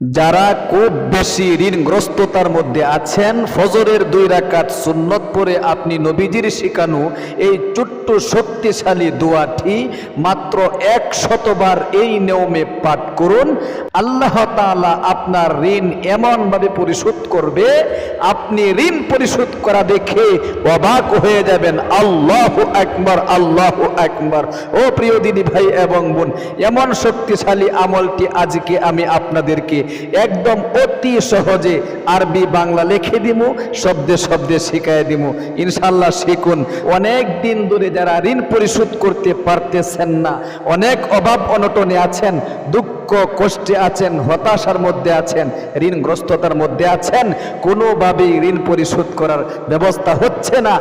যারা খুব বেশি ঋণগ্রস্ততার মধ্যে আছেন, ফজরের দুই রাকাত সুন্নত পরে আপনি নবীজির শিখানো এই ছোট্ট শক্তিশালী দোয়াটি মাত্র এক শতবার এই নিয়মে পাঠ করুন। আল্লাহ তাআলা আপনার ঋণ এমনভাবে পরিশোধ করবে, আপনি ঋণ পরিশোধ করা দেখে অবাক হয়ে যাবেন। আল্লাহ একবার আল্লাহ একবার ও প্রিয় দিদি ভাই এবং বোন, এমন শক্তিশালী আমলটি আজকে আমি আপনাদেরকে একদম অতি সহজে আরবি, বাংলা লিখে দিব শব্দে শব্দে শিখাই দিব ইনশাল্লাহ শিখুন। অনেক দিন ধরে যারা ঋণ পরিশোধ করতে পারতেছেন না, অনেক অভাব অনটনে আছেন, দুঃখ কষ্টে আছেন, হতাশার মধ্যে আছেন, ঋণগ্রস্ততার মধ্যে আছেন, কোনোভাবেই ঋণ পরিশোধ করার ব্যবস্থা হচ্ছে না।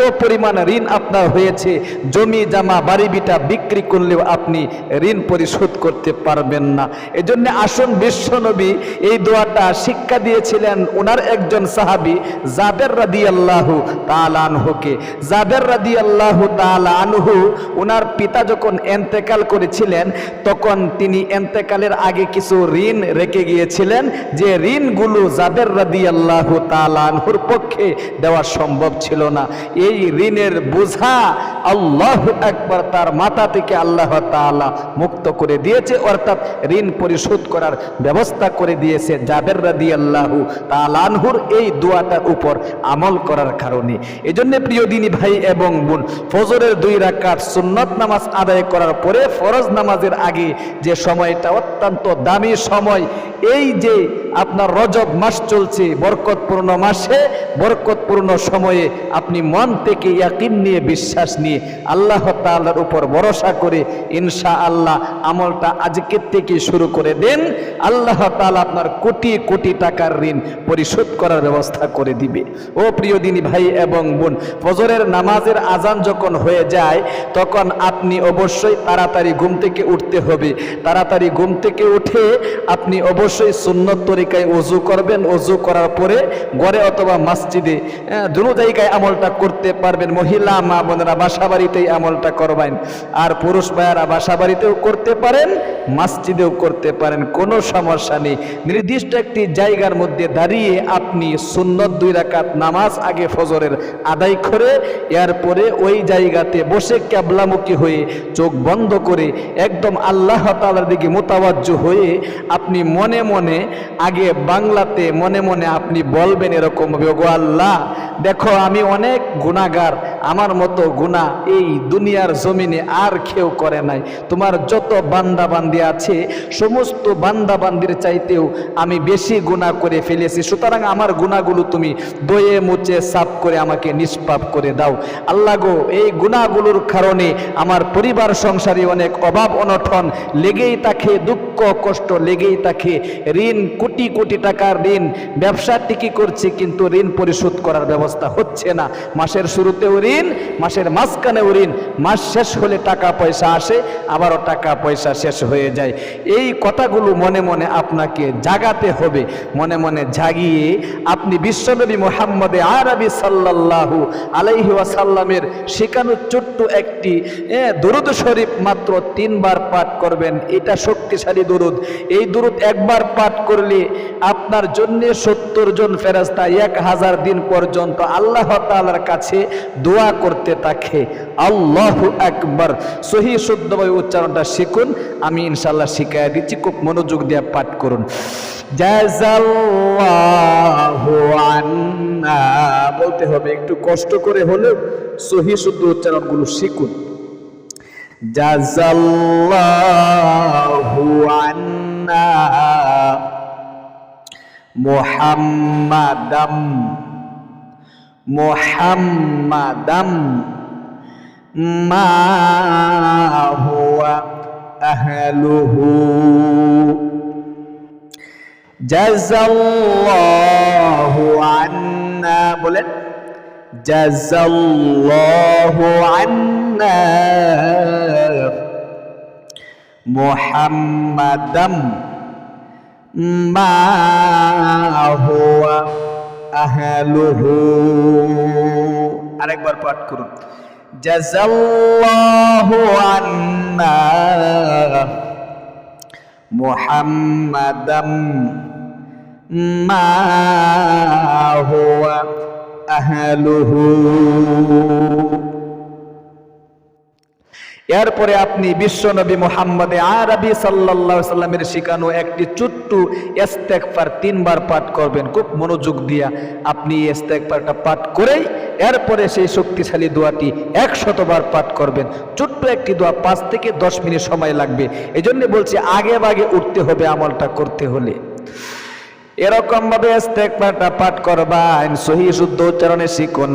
এত পরিমাণ ঋণ আপনার হয়েছে? জমি, জামা, বাড়ি, বিটা বিক্রি করলেও আপনি ঋণ পরিশোধ করতে পারবেন না। এজন্য আসুন বিশ্বনবী এই দোয়াটা শিক্ষা দিয়েছিলেন ওনার একজন সাহাবি, জাবের রাদি আল্লাহু তালানহুকে জাবের রাদি আল্লাহু তালানহু ওনার পিতা যখন এন্তেকাল করেছিলেন, তখন তিনি এন্তেকালের আগে কিছু ঋণ রেখে গিয়েছিলেন, যে ঋণগুলো জাবের রাদি আল্লাহু তালানহুর পক্ষে দেওয়া সম্ভব ছিল না। এই ঋণের বোঝা আল্লাহ একবার তার মাথা থেকে আল্লাহ তাআলা মুক্ত করে দিয়েছে, অর্থাৎ ঋণ পরিশোধ করার ব্যবস্থা করে দিয়েছে জাবের রাদি আল্লাহু তালানহুর এই দোয়াটার উপর আমল করার কারণে। এজন্য প্রিয় দিনী ভাই এবং বোন, ফজরের দুই রাকাত সুন্নত নামাজ আদায় করার পরে ফরজ নামাজের আগে যে সময়টা অত্যন্ত দামি সময়, এই যে আপনার রজব মাস চলছে, বরকতপূর্ণ মাসে, বরকতপূর্ণ সময়ে আপনি মন থেকে ইয়াকিন নিয়ে বিশ্বাস নিয়ে আল্লাহ তাআলার উপর ভরসা করে ইনশা আল্লাহ আমলটা আজকের থেকে শুরু করে দেন। আল্লাহ তাআলা আপনার কোটি কোটি টাকার ঋণ পরিশোধ করার ব্যবস্থা করে দিবে। ও প্রিয় দিনী ভাই এবং বোন ফজরের নামাজের আজান যখন হয়ে যায় তখন আপনি অবশ্যই তাড়াতাড়ি ঘুম থেকে উঠতে হবে। তাড়াতাড়ি ঘুম থেকে উঠে আপনি অবশ্যই সুন্নত তরিকায় অজু করবেন। অজু করার পরে ঘরে অথবা মসজিদে হ্যাঁ, দুনো জায়গায় আমলটা করতে পারবেন। মহিলা মা বোনেরা বাসা বাড়িতেই আমলটা করবেন। আর পুরুষ ভাইয়ারা বাসা বাড়িতেও করতে পারেন, মসজিদেও করতে পারেন, কোনো সমস্যা নেই। নির্দিষ্ট একটি জায়গার মধ্যে দাঁড়িয়ে আপনি সুন্নত দুই রাকাত নামাজ আগে ফজরের আদায় করে, এরপরে ওই জায়গাতে বসে ক্যাবলামুখী হয়ে চোখ বন্ধ করে একদম আল্লাহ তালার দিকে মোতাবাজ্য হয়ে আপনি মনে মনে আগে বাংলাতে মনে মনে আপনি বলবেন এরকম গো আল্লাহ, দেখো আমি অনেক গুণাগার আমার মতো গুণা এই দুনিয়ার জমিনে আর কেউ করে নাই। তোমার যত বান্দা বান্দি আছে, সমস্ত বান্দা বান্দির চাইতেও আমি বেশি গুণা করে ফেলেছি। সুতরাং আমার গুণাগুলো তুমি দয়ে মুচে সাফ করে আমাকে নিষ্পাপ করে দাও। আল্লাহ গো, এই গুণাগুলোর কারণে আমার পরিবার সংসারে অনেক অভাব অনটন লেগেই থাকে, দুঃখ কষ্ট লেগেই থাকে। ঋণ, কোটি কোটি টাকার ঋণ, ব্যবসা টিকি করছি কিন্তু ঋণ পরিশোধ করার ব্যবস্থা হচ্ছে না। মাসের শুরুতেও ঋণ মাসের মাঝখানেও ঋণ মাস শেষ হলে টাকা পয়সা আসে, আবারও টাকা পয়সা শেষ হয়ে যায়। এই কথাগুলো মনে মনে আপনাকে জাগাতে হবে, মনে মনে জাগিয়ে আপনি বিশ্বনবী মোহাম্মদে আরবি সাল্লাল্লাহু আলাইহি ওয়াসাল্লামের শেখানো ছোট্ট একটি দরুদ শরীফ মাত্র তিনবার পাঠ করবেন। এটা শক্তিশালী দরুদ। এই দরুদ একবার পাঠ করলে আপনার জন্য সত্তর জন ফেরাস্তা এক হাজার দিন পর্যন্ত আল্লাহ তাআলার কাছে দোয়া করতে থাকে। আল্লাহ একবার সহি শুদ্ধভাবে উচ্চারণটা শিখুন। আমি ইনশাল্লাহ শিখাই দিচ্ছি। খুব মনোযোগ দিয়ে পাঠ করুন। বলতে হবে, একটু কষ্ট করে হলেও সহি শুদ্ধ উচ্চারণগুলো শিখুন। জাযাল্লাহু আন্না। মুহাম্মাদাম মুহাম্মাদাম মা হুয়া আহলুহু জাযাল্লাহু আন্না বলেন জাযাল্লাহু আন্না মুহাম্মাদাম মা হুয়া আরেকবার পাঠ করুন। জাযাল্লাহু আন্না মুহাম্মাদাম মা এরপরে আপনি বিশ্বনবী মোহাম্মদে আরবি সাল্লাল্লাহু সাল্লামের শিখানো একটি ছোট্ট ইস্তেগফার তিনবার পাঠ করবেন, খুব মনোযোগ দিয়া আপনি এই ইস্তেগফারটা পাঠ করেই এরপরে সেই শক্তিশালী দোয়াটি একশতবার পাঠ করবেন। ছোট্ট একটি দোয়া পাঁচ থেকে দশ মিনিট সময় লাগবে। এই জন্য বলছি, আগে বাগে উঠতে হবে আমলটা করতে হলে। এরকম ভাবে ইস্তেগফারটা পাঠ করবেন, সহি শুদ্ধ উচ্চারণে শিখুন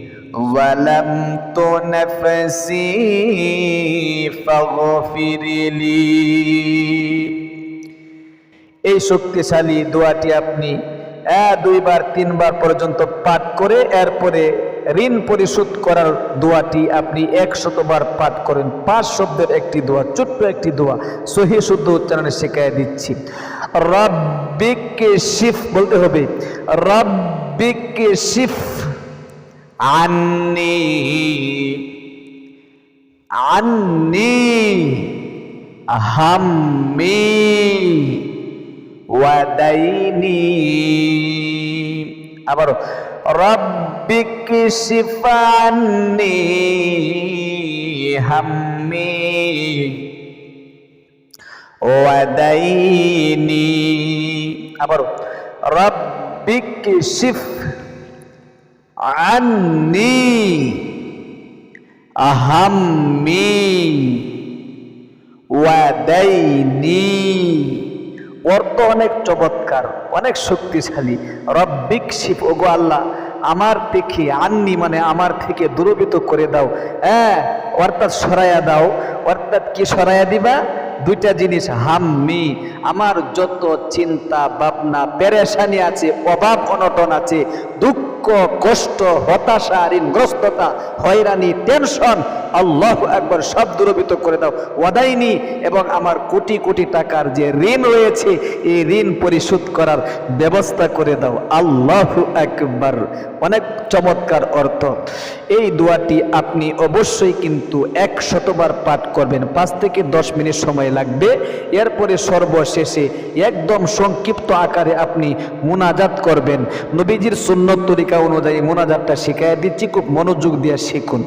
ظلمت نفسي فاغفر لي এই শক্তিশালী দোয়াটি আপনি এক দুইবার তিনবার পর্যন্ত পাঠ করে এরপরে ঋণ পরিশোধ করার দোয়াটি আপনি একশতবার পাঠ করেন পাঁচ শব্দের একটি দোয়া ছোট্ট একটি দোয়া সহি শুদ্ধ উচ্চারণে শেখায় দিচ্ছি রব্বিকে শিফ বলতে হবে রব্বিকে শিফ আন্নি আন্নি হাম্মি ওয়াদাইনি। আবারও রব্বিক শিফান্নি হাম্মি ওয়াদাইনি। আবারও রব্বিক শিফ আন্নি আহাম্মি ওয়াদাইনি। অর্থ অনেক চমৎকার, অনেক শক্তিশালী। রব্বিক শিব ওগো আল্লাহ, আমার থেকে আন্নি মানে আমার থেকে দূরবিত করে দাও। হ্যাঁ অর্থাৎ সরাইয়া দাও। অর্থাৎ কি সরাইয়া দিবা? দুইটা জিনিস হাম্মি আমার যত চিন্তা ভাবনা পেরেশানি আছে অভাব অনটন আছে, দুঃখ কষ্ট হতাশা ঋণগ্রস্ততা হয়রানি টেনশন আল্লাহ একবার সব দূরবিত করে দাও। ওয়াদাইনি, এবং আমার কোটি কোটি টাকার যে ঋণ রয়েছে, এই ঋণ পরিশোধ করার ব্যবস্থা করে দাও। আল্লাহ একবার অনেক চমৎকার অর্থ। এই দোয়াটি আপনি অবশ্যই কিন্তু এক শতবার পাঠ করবেন। পাঁচ থেকে দশ মিনিট সময় লাগবে। এরপরে সর্বশেষে একদম সংক্ষিপ্ত আকারে আপনি মুনাজাত করবেন। নবীজির সুন্নত তরিকা অনুযায়ী মোনাজাতটা শিখাই দিচ্ছি। খুব মনোযোগ দিয়ে শিখুন।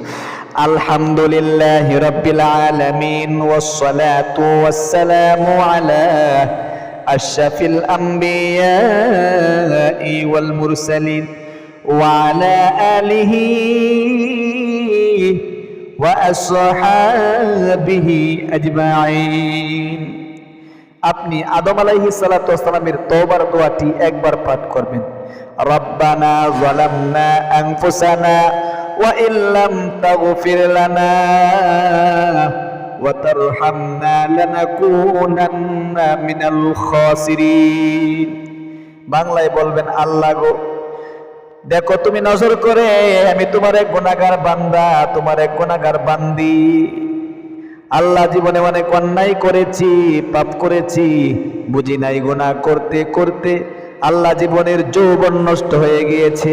আলহামদুলিল্লাহ রব্বিল আলামিন ওয়াসসালাতু ওয়াসসালামু আলা আশরাফিল আম্বিয়াই ওয়াল মুরসালিন وعلى آله وأصحابه أجمعين আপনি আদম আলাইহি সালামের তওবার দোয়াটি একবার পাঠ করবেন রব্বানা যালামনা আনফুসানা ইল্লাম তাগফির লানা ওয়া তারহামনা লানাকুনান্না মিনাল খাসিরিন বাংলায় বলবেন, আল্লাহ গো, দেখো তুমি নজর করে, আমি তোমার এক গুণাগার বান্দা, তোমার এক গুণাগার বান্দি। আল্লাহ জীবনে অনেক অন্যায় করেছি, পাপ করেছি, বুঝি নাই গুণা করতে করতে। আল্লাহ জীবনের যৌবন নষ্ট হয়ে গিয়েছে।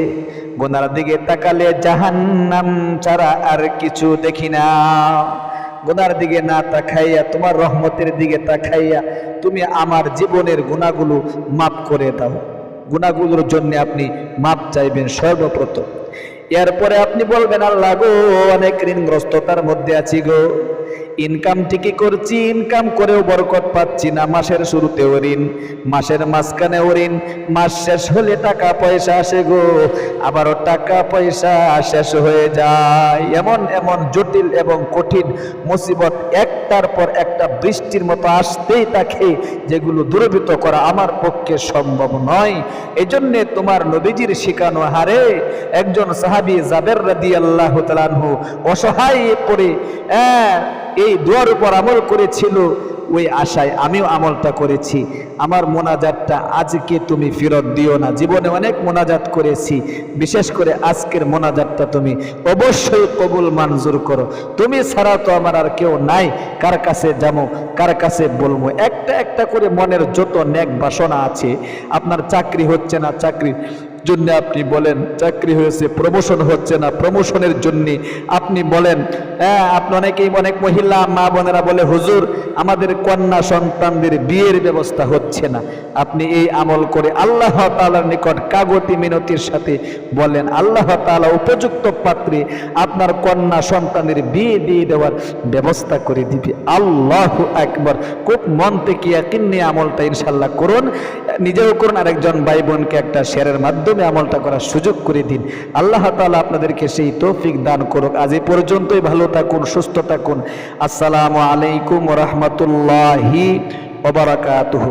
গোনার দিকে তাকালে জাহান্নাম ছাড়া আর কিছু দেখি না। গুনার দিকে না তাকাইয়া, তোমার রহমতের দিকে তাকাইয়া তুমি আমার জীবনের গুণাগুলো মাফ করে দাও। গুণাগুলোর জন্য আপনি মাপ চাইবেন সর্বপ্রথম। এরপরে আপনি বলবেন, আল্লাহ গো, অনেক ঋণগ্রস্ততার মধ্যে আছি গো। ইনকাম ঠিকই করছি, ইনকাম করেও বরকত পাচ্ছি না। মাসের শুরুতেও ঋণ, মাসের মাঝখানেও ঋণ, মাস শেষ হলে টাকা পয়সা আসে গো, আবারও টাকা পয়সা শেষ হয়ে যায়। এমন এমন জটিল এবং কঠিন মুসিবত একটার পর একটা বৃষ্টির মতো আসতেই থাকে, যেগুলো দূরবীত করা আমার পক্ষে সম্ভব নয়। এই জন্যে তোমার নবীজির শিখানো হারে একজন সাহাবি জাবের রাদি আল্লাহ তালানহু অসহায় পড়ে হ্যাঁ এই দোয়ার উপর আমল করেছিল, ওই আশায় আমিও আমলটা করেছি। আমার মোনাজাতটা আজকে তুমি ফেরত দিও না। জীবনে অনেক মোনাজাত করেছি। বিশেষ করে আজকের মোনাজাতটা তুমি অবশ্যই কবুল মঞ্জুর করো। তুমি ছাড়া তো আমার আর কেউ নাই। কার কাছে যাব, কার কাছে বলব? একটা একটা করে মনের যত ন্যাক বাসনা আছে, আপনার চাকরি হচ্ছে না চাকরি জন্য আপনি বলেন, চাকরি হয়েছে প্রমোশন হচ্ছে না প্রমোশনের জন্য আপনি বলেন হ্যাঁ আপনি অনেকেই অনেক মহিলা, মা বোনেরা বলে, হুজুর, আমাদের কন্যা সন্তানদের বিয়ের ব্যবস্থা হচ্ছে না। আপনি এই আমল করে আল্লাহ তালার নিকট কাগতি মিনতির সাথে বলেন, আল্লাহ তাআলা উপযুক্ত পাত্রে আপনার কন্যা সন্তানের বিয়ে দিয়ে দেওয়ার ব্যবস্থা করে দিবে। আল্লাহ একবার খুব মন থেকে নিয়ে আমলটা ইনশাল্লাহ করুন। নিজেও করুন, আরেকজন ভাই বোনকে একটা শেয়ারের মাধ্যমে আমলটা করার সুযোগ করে দিন। আল্লাহ তালা আপনাদেরকে সেই তৌফিক দান করুক। আজ এ পর্যন্তই ভালো থাকুন, সুস্থ থাকুন। আসসালামু আলাইকুম রহমতুল্লাহি ওবারাকাতুহু